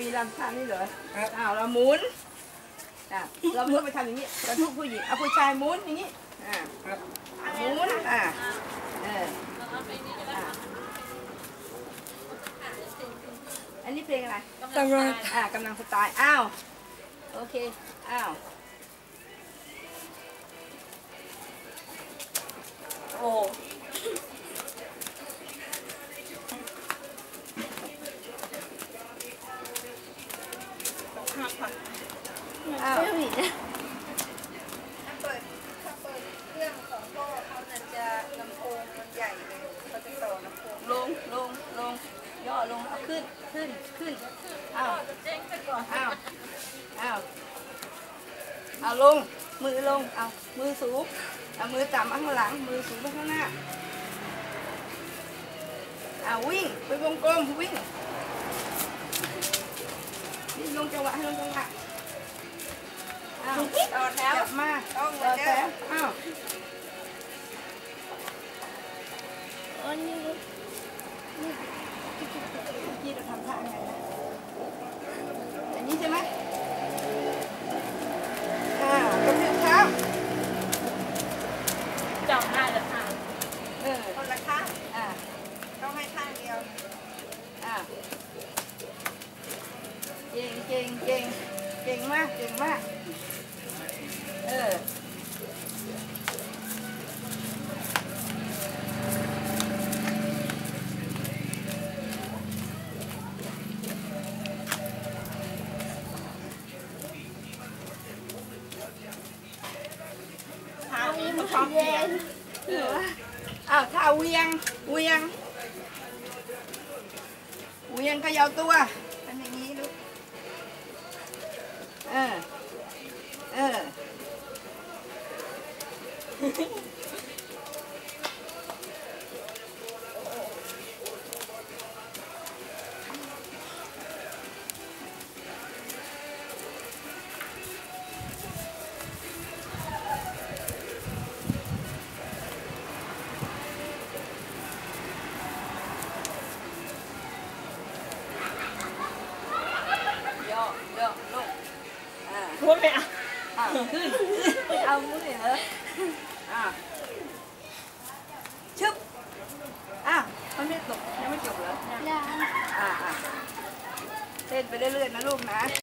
มีลำท่านี่เหรอครับอ้าวเราหมุนอะเราหมุนไปทำอย่างนี้กระทุกผู้หญิงเอาผู้ชายหมุนอย่างนี้อ่าครับหมุนอ่าเอออะอันนี้เพลงอะไรกำลังอ่ากำลังสไตล์อ้าวโอเคอ้าว อ้าวเปิดถ้าเปิดเครื่องของพ่อเขาน่ะจะลำโพงมันใหญ่เลยเขาจะต่อลำโพงลงลงลงย่อลงเอาขึ้นขึ้นขึ้นอ้าวเจ๊งไปก่อนอ้าวอ้าวเอาลงมือลงเอามือสูงเอามือต่ำข้างหลังมือสูงไปข้างหน้าเอาวิ่งไปวงกลมวิ่ง ลงจังหวะให้ลงจังหวะอ้าวต่อแถวจับมาต้องต่อแถวอ้าวอันนี้พี่จะทำท่าไงนะอย่างนี้ใช่ไหมอ่ากระทืบเท้าจำได้แล้วค่ะเออคนละข้างอ่าต้องให้ข้างเดียวอ่า เก่งเก่งเก่งเก่งมากเก่งมากเออทางนี้มันชอบเรียนเอออ้าวท่าเวียงเวียงเวียงเขย่าตัว เอ อ่าพูดไม่เอาอ่าขึ้นไม่เอามือเหรออ่าชึบอ้าวมันไม่ตกยังไม่จบเหรอยังอ่าอ่าเต้นไปเรื่อยๆนะลูกนะ